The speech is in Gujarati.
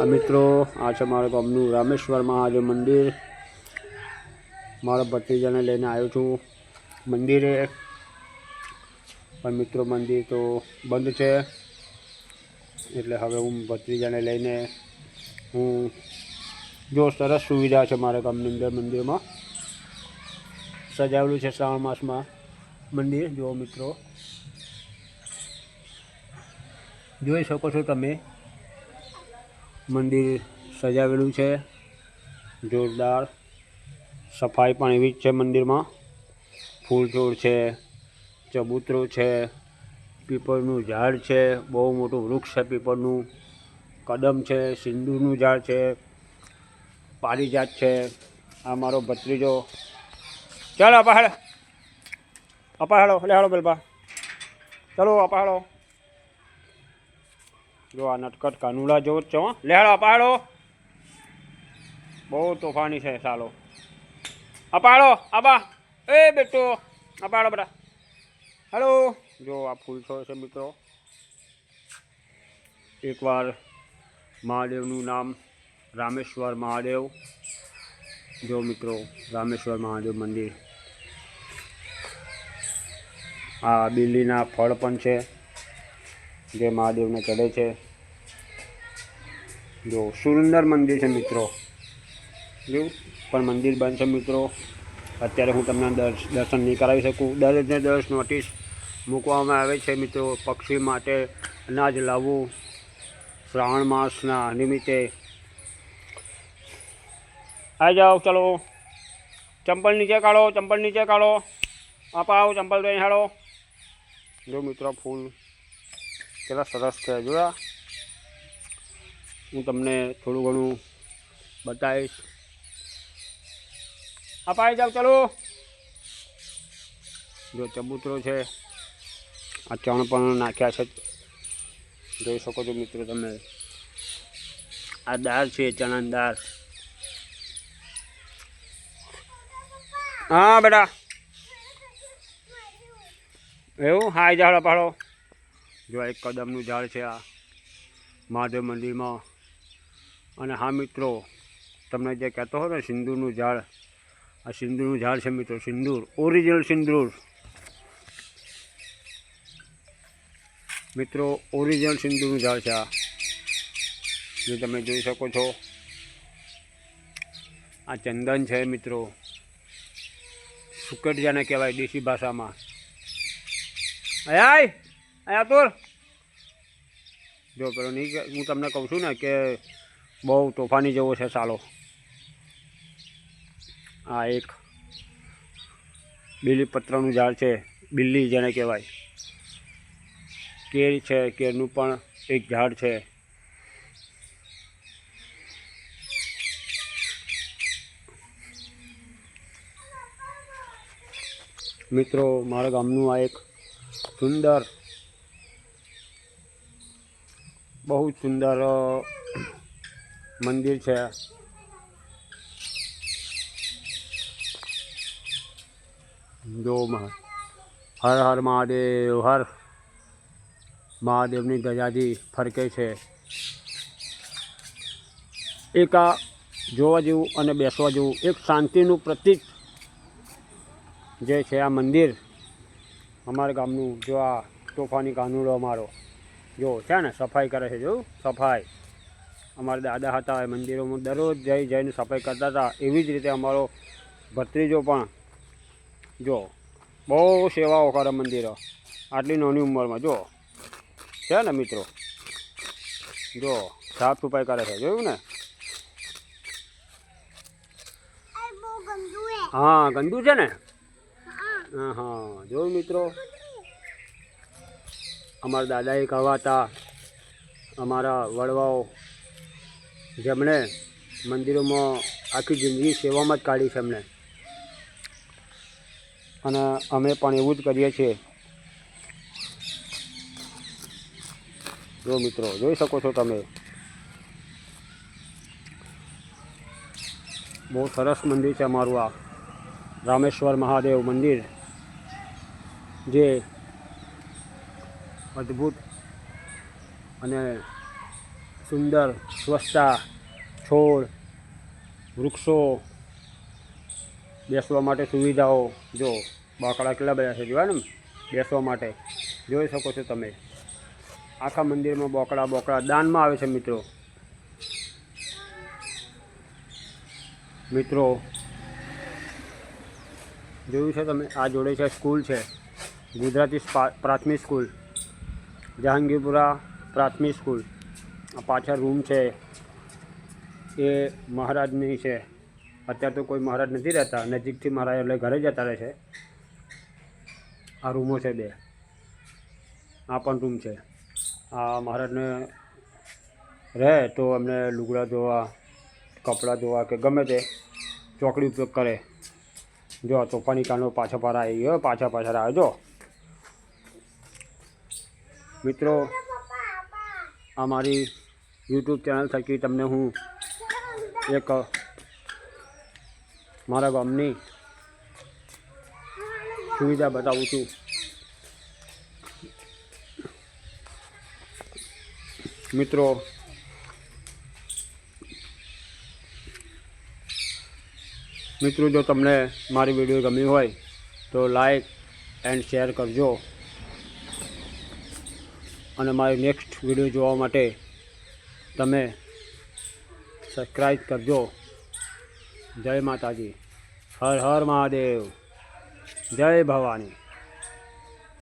આ મિત્રો, આ છે મારા ગામનું રામેશ્વર મહાદેવ મંદિર. મારા ભત્રીજાને લઈને આવ્યો છું મંદિરે. પણ મિત્રો, મંદિર તો બંધ છે. એટલે હવે હું ભત્રીજાને લઈને હું જો સરસ સુવિધા છે મારા ગામની અંદર મંદિરમાં. સજાવેલું છે શ્રાવણ માસમાં મંદિર. જુઓ મિત્રો. જોઈ શકો છો તમે મંદિર સજાવેલું છે. જોરદાર સફાઈ પણ એવી જ છે મંદિરમાં. ફૂલ છોડ છે, ચબૂતરો છે, પીપળનું ઝાડ છે, બહુ મોટું વૃક્ષ છે પીપળનું. કદમ છે, સિંદૂરનું ઝાડ છે, પારિજાત છે. આ મારો ભત્રીજો. ચાલો, અપાહાડો. આપા હેડો લે હેડો બેલબા ચાલો આપા હેડો જો આ નટકટ કાનુડા જેવો જ છે હો. હેડો બહુ તોફાની છે સાલો. અપાડો, આબા. એ બેટો, અપાડો બરા હેલો. જો આ ફૂલ છોડ છે મિત્રો. એકવાર મહાદેવનું નામ રામેશ્વર મહાદેવ. જો મિત્રો, રામેશ્વર મહાદેવ મંદિર. આ બિલ્લીના ફળ પણ છે. જે મહાદેવને ચડે છે. જો સુંદર મંદિર છે મિત્રો. જો પણ મંદિર બંધ છે મિત્રો. અત્યારે હું તમને દર્શ- દર્શન નહીં કરાવી શકું. દરને દસ નોટિસ મૂકવામાં આવે છે મિત્રો પક્ષી માટે અનાજ લાવવું, શ્રાવણ માસના નિમિત્તે. આ જાઓ, ચલો. ચંપલ નીચે કાઢો, ચંપલ નીચે કાઢો. અપાવ ચંપલ દઈ હાડો જો મિત્રો ફૂલ કેટલા સરસ છે, જોયા? હું તમને થોડું ઘણું બતાવીશ. અપાઈ જાવ, ચલો. જો ચબૂતરો છે, આ ચણ પણ નાખ્યા છે. જોઈ શકો છો મિત્રો તમે. આ દાળ છે, ચણાની દાળ. હા, બેટા. એવું? હા જાડો પાડો. જો એક કદમનું ઝાડ છે આ મહાદેવ મંદિરમાં. અને હા મિત્રો, તમને જે કહેતો હો ને સિંદૂરનું ઝાડ, આ સિંદૂરનું ઝાડ છે મિત્રો, સિંદૂર, ઓરિજિનલ સિંદૂર. મિત્રો, ઓરિજિનલ સિંદૂરનું ઝાડ છે આ. જે તમે જોઈ શકો છો, આ ચંદન છે મિત્રો. સુકટ કહેવાય દેશી ભાષામાં. આય! આયા તો જો, પેલો નહીં હું તમને કહું છું ને કે બહુ તોફાની જેવો છે ચાલો આ એક બીલીપત્રનું ઝાડ છે, બિલ્લી જેને કહેવાય. કેર છે, કેરનું પણ એક ઝાડ છે. મિત્રો, મારા ગામનું આ એક સુંદર બહુ સુંદર મંદિર છે. જો હર હર મહાદેવ, હર મહાદેવની ધજાજી ફરકે છે. એક આ જોવા જેવું અને બેસવા જેવું એક શાંતિનું પ્રતીક જે છે આ મંદિર, અમારા ગામનું, જો આ તોફાની કાનુડો અમારો. જો છે ને સફાઈ કરે છે જોયું સફાઈ. અમારા દાદા હતા એ મંદિરોમાં દરરોજ જઈ જઈને સફાઈ કરતા હતા. એવી જ રીતે અમારો ભત્રીજો પણ. જો બહુ સેવાઓ કરે મંદિરો. આટલી નાની ઉંમરમાં જો. છે ને મિત્રો? જો સાફ સફાઈ કરે છે જોયું ને? હા. ગંદુ છે ને? હા. હા જોયું મિત્રો? અમારા દાદાએ કહેવાતા અમારા વડવાઓ જેમણે મંદિરોમાં આખી જિંદગી સેવામાં જ કાઢી છે એમણે અને અમે પણ એવું જ કરીએ છીએ. જો મિત્રો, જોઈ શકો છો તમે. બહુ સરસ મંદિર છે અમારું આ રામેશ્વર મહાદેવ મંદિર, જે અદ્ભુત અને સુંદર, સ્વચ્છતા, છોડ, વૃક્ષો બેસવા માટે સુવિધાઓ. જો બાકડા કેટલા બધા છે, જોયા ને બેસવા માટે. જોઈ શકો છો તમે. આખા મંદિરમાં બોકડા બોકડા દાનમાં આવે છે મિત્રો. મિત્રો, જોયું છે તમે? આ જોડે છે સ્કૂલ છે. ગુજરાતી પ્રાથમિક સ્કૂલ. જહાંગીરપુરા પ્રાથમિક સ્કૂલ. પાછળ રૂમ છે. એ મહારાજની છે. અત્યારે તો કોઈ મહારાજ નથી રહેતા. નજીકથી મહારાજ એટલે ઘરે જતા રહે છે. આ રૂમો છે બે. આ પણ રૂમ છે. આ મહારાજને રહે તો એમને લુગડા ધોવા, કપડાં ધોવા કે ગમે તે ચોકડી ઉપયોગ કરે. જો તોફાની કાનો પાછા પારા આવી ગયો, પાછા પાછા આવે જો. મિત્રો, આ મારી યુટ્યુબ ચેનલ થકી તમને હું એક, મારા ગામની સુવિધા બતાવું છું. મિત્રો મિત્રો, જો તમને મારી વીડિયો ગમી હોય, તો લાઈક એન્ડ શેર કરજો. અને મારી નેક્સ્ટ વીડિયો જોવા માટે તમે સબસ્ક્રાઈબ કરજો. જય માતાજી. હર હર મહાદેવ. જય ભવાની.